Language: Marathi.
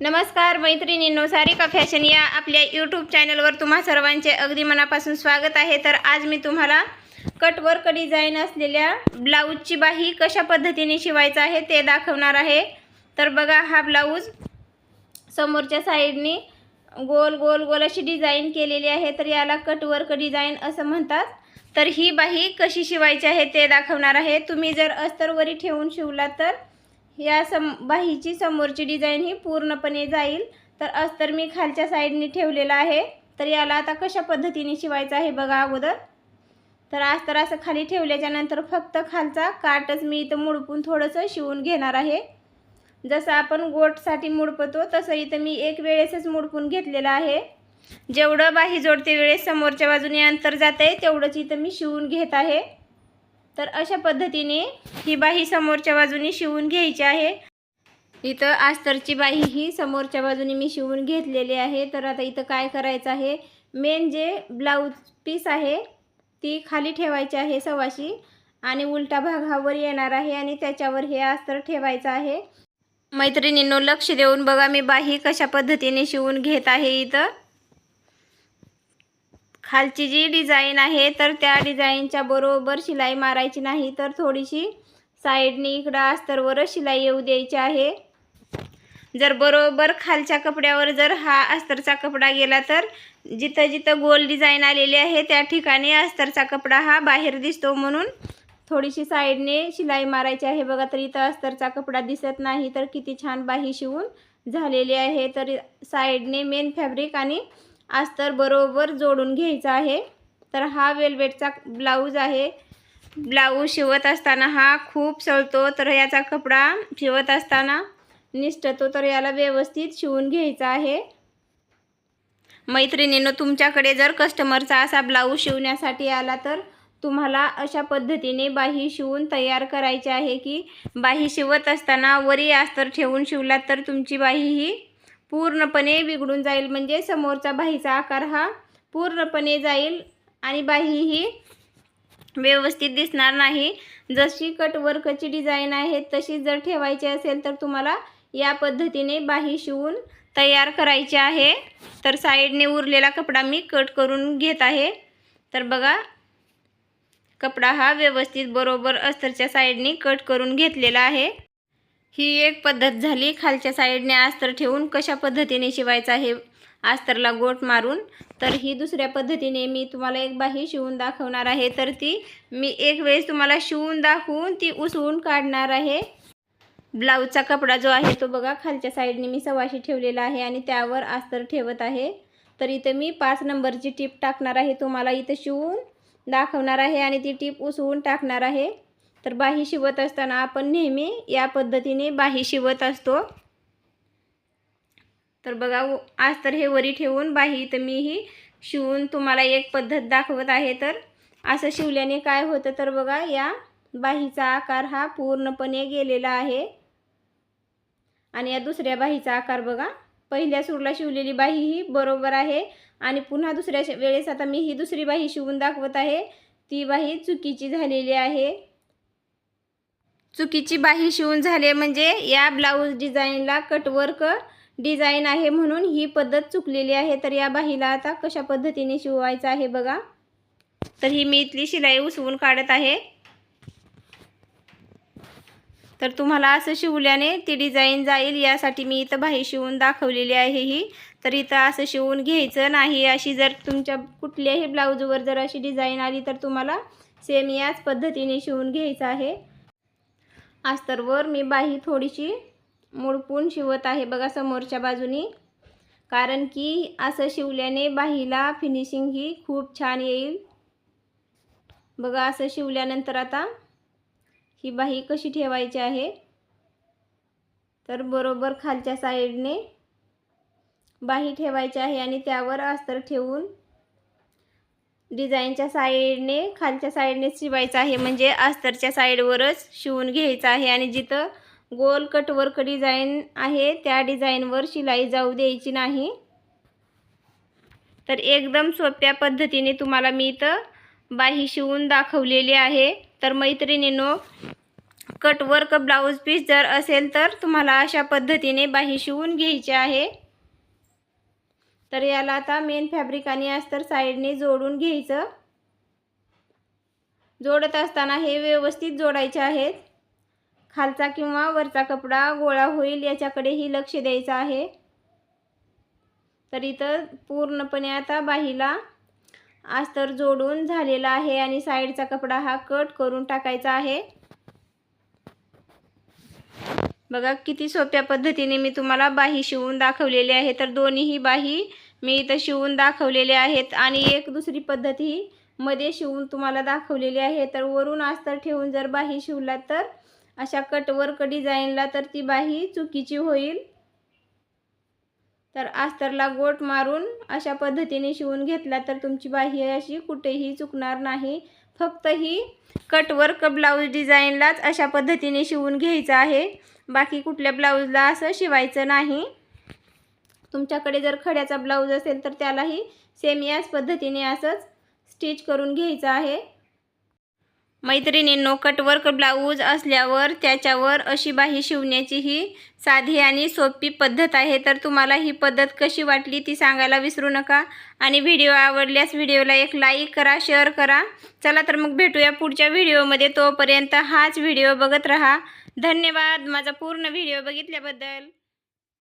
नमस्कार मैत्रिणींनो. सारिका फॅशन या आपल्या यूट्यूब चॅनलवर तुम्हा सर्वांचे अगदी मनापासून स्वागत आहे. तर आज मी तुम्हाला कटवर्क डिझाईन असलेल्या ब्लाऊजची बाही कशा पद्धतीने शिवायचं आहे ते दाखवणार आहे. तर बघा हा ब्लाऊज समोरच्या साईडनी गोल गोल गोल अशी डिझाईन केलेली आहे. तर याला कटवर्क डिझाईन असं म्हणतात. तर ही बाही कशी शिवायची आहे ते दाखवणार आहे. तुम्ही जर अस्तरवरी ठेवून शिवला तर या सम बाहीची समोरची डिझाईन ही पूर्णपणे जाईल. तर अस्तर मी खालच्या साईडने ठेवलेला आहे. तर याला आता कशा पद्धतीने शिवायचं आहे बघा अगोदर. तर अस्तर असं खाली ठेवल्याच्या नंतर फक्त खालचा काटच मी इथं मुडपून थोडंसं शिवून घेणार आहे. जसं आपण गोटसाठी मुडपतो तसं इथं मी एक वेळेसच मुडपून घेतलेलं आहे. जेवढं बाही जोडते वेळेस समोरच्या बाजूने अंतर जात आहे तेवढंच इथं मी शिवून घेत आहे. तर अशा पद्धतीने ही बाही समोरच्या बाजूने शिवून घ्यायची आहे. इथं आस्तरची बाही ही समोरच्या बाजूने मी शिवून घेतलेली आहे. तर आता इथं काय करायचं आहे? मेन जे ब्लाऊज पीस आहे ती खाली ठेवायची आहे सवाशी आणि उलटा भागावर येणार आहे आणि त्याच्यावर हे अस्तर ठेवायचं आहे. मैत्रिणींनो लक्ष देऊन बघा मी बाही कशा पद्धतीने शिवून घेत आहे इथं. खालची जी डिझाईन आहे तर त्या डिझाईनच्या बरोबर शिलाई मारायची नाही तर थोडीशी साईडनी इकडं अस्तरवरच शिलाई येऊ द्यायची आहे. जर बरोबर खालच्या कपड्यावर जर हा अस्तरचा कपडा गेला तर जिथं जिथं गोल डिझाईन आलेली आहे त्या ठिकाणी अस्तरचा कपडा हा बाहेर दिसतो म्हणून थोडीशी साईडने शिलाई मारायची आहे. बघा तर इथं अस्तरचा कपडा दिसत नाही तर किती छान बाही शिवून झालेली आहे. तर साईडने मेन फॅब्रिक आणि अस्तर बरोबर जोडून घ्यायचा आहे. तर हा वेलवेटचा ब्लाऊज आहे. ब्लाऊज शिवत असताना हा खूप सळतो तर याचा कपडा शिवत असताना निष्ठतो तर याला व्यवस्थित शिवून घ्यायचा आहे. मैत्रिणीनं तुमच्याकडे जर कस्टमरचा असा ब्लाऊज शिवण्यासाठी आला तर तुम्हाला अशा पद्धतीने बाही शिवून तयार करायची आहे की बाही शिवत असताना वरी अस्तर ठेवून शिवलात तर तुमची बाही ही पूर्णपणे बिघडून जाईल. म्हणजे समोरचा बाहीचा आकार हा पूर्णपणे जाईल आणि बाही ही व्यवस्थित दिसणार नाही. जशी कटवर्कची डिझाईन आहे तशी जर ठेवायची असेल तर तुम्हाला या पद्धतीने बाही शिवून तयार करायची आहे. तर साईडने उरलेला कपडा मी कट करून घेत आहे. तर बघा कपडा हा व्यवस्थित बरोबर अस्तरच्या साईडने कट करून घेतलेला आहे. ही एक पद्धत झाली. खालच्या साईडने अस्तर ठेवून कशा पद्धतीने शिवायचं आहे अस्तरला गोट मारून. तर ही दुसऱ्या पद्धतीने मी तुम्हाला एक बाही शिवून दाखवणार आहे. तर ती मी एक वेळेस तुम्हाला शिवून दाखवून ती उसवून काढणार आहे. ब्लाऊजचा कपडा जो आहे तो बघा खालच्या साईडने मी सवाशी ठेवलेला आहे आणि त्यावर अस्तर ठेवत आहे. तर इथं मी पाच नंबरची टीप टाकणार आहे. तुम्हाला इथं शिवून दाखवणार आहे आणि ती टीप उसवून टाकणार आहे. तर बाही शिवत असताना आपण नेहमी या पद्धतीने बाही शिवत असतो. तर बघा आज तर हे वरी ठेवून बाही तर मी ही शिवून तुम्हाला एक पद्धत दाखवत आहे. तर असं शिवल्याने काय होतं तर बघा या बाहीचा आकार हा पूर्णपणे गेलेला आहे. आणि या दुसऱ्या बाहीचा आकार बघा पहिल्या सूरला शिवलेली बाही ही बरोबर आहे. आणि पुन्हा दुसऱ्या वेळेस आता मी ही दुसरी बाही शिवून दाखवत आहे. ती बाही चुकीची झालेली आहे. चुकीची बाही शिवून झाले म्हणजे या ब्लाऊज डिझाईनला कटवर्क डिझाईन आहे म्हणून ही पद्धत चुकलेली आहे. तर या बाहीला आता कशा पद्धतीने शिवायचं आहे बघा. तर ही मी इथली शिलाई उसवून काढत आहे. तर तुम्हाला असं शिवल्याने ती डिझाईन जाईल यासाठी मी इथं बाही शिवून दाखवलेली आहे ही. तर इथं असं शिवून घ्यायचं नाही. अशी जर तुमच्या कुठल्याही ब्लाऊजवर जर अशी डिझाईन आली तर तुम्हाला सेम याच पद्धतीने शिवून घ्यायचं आहे. अस्तरवर मी बाही थोडीशी मुडपून शिवत आहे बघा समोरच्या बाजूनी. कारण की असं शिवल्याने बाहीला फिनिशिंग ही खूप छान येईल. बघा असं शिवल्यानंतर आता ही बाही कशी ठेवायची आहे. तर बरोबर खालच्या साईडने बाही ठेवायची आहे आणि त्यावर अस्तर ठेवून डिझाईनच्या साईडने खालच्या साईडने शिवायचं आहे. म्हणजे अस्तरच्या साईडवरच शिवून घ्यायचं आहे. आणि जिथं गोल कटवर्क डिझाईन आहे त्या डिझाईनवर शिलाई जाऊ द्यायची नाही. तर एकदम सोप्या पद्धतीने तुम्हाला मी इथं बाही शिवून दाखवलेली आहे. तर मैत्रिणीनो कटवर्क ब्लाऊज पीस जर असेल तर तुम्हाला अशा पद्धतीने बाही शिवून घ्यायची आहे. तर याला आता मेन फॅब्रिक आणि अस्तर साईडने जोडून घ्यायचं. जोडत असताना हे व्यवस्थित जोडायचे आहेत. खालचा किंवा वरचा कपडा गोळा होईल याच्याकडेही लक्ष द्यायचं आहे. तर इथं पूर्णपणे आता बाहीला अस्तर जोडून झालेला आहे आणि साईडचा कपडा हा कट करून टाकायचा आहे. बघा किती सोप्या पद्धतीने मी तुम्हाला बाही शिवून दाखवलेली आहे. तर दोन्हीही बाही मी इथं शिवून दाखवलेले आहेत. आणि एक दुसरी पद्धत ही मध्ये शिवून तुम्हाला दाखवलेली आहे. तर वरून अस्तर ठेवून जर बाही शिवला तर अशा कटवर्क डिझाईनला तर ती बाही चुकीची होईल. तर अस्तरला गोट मारून अशा पद्धतीने शिवून घेतला तर तुमची बाही अशी कुठेही चुकणार नाही. फक्त ही कटवर्क ब्लाऊज डिझाईनलाच अशा पद्धतीने शिवून घ्यायचं आहे. बाकी कुठल्या ब्लाऊजला असं शिवायचं नाही. तुमच्याकडे जर खड्याचा ब्लाऊज असेल तर त्यालाही सेम याच पद्धतीने असंच स्टिच करून घ्यायचं आहे. मैत्रिणींनो कटवर्क ब्लाऊज असल्यावर त्याच्यावर अशी बाही शिवण्याची ही साधी आणि सोपी पद्धत आहे. तर तुम्हाला ही पद्धत कशी वाटली ती सांगायला विसरू नका. आणि व्हिडिओ आवडल्यास व्हिडिओला एक लाईक करा शेअर करा. चला तर मग भेटूया पुढच्या व्हिडिओमध्ये. तोपर्यंत हाच व्हिडिओ बघत राहा. धन्यवाद. माझा पूर्ण व्हिडिओ बघितल्याबद्दल.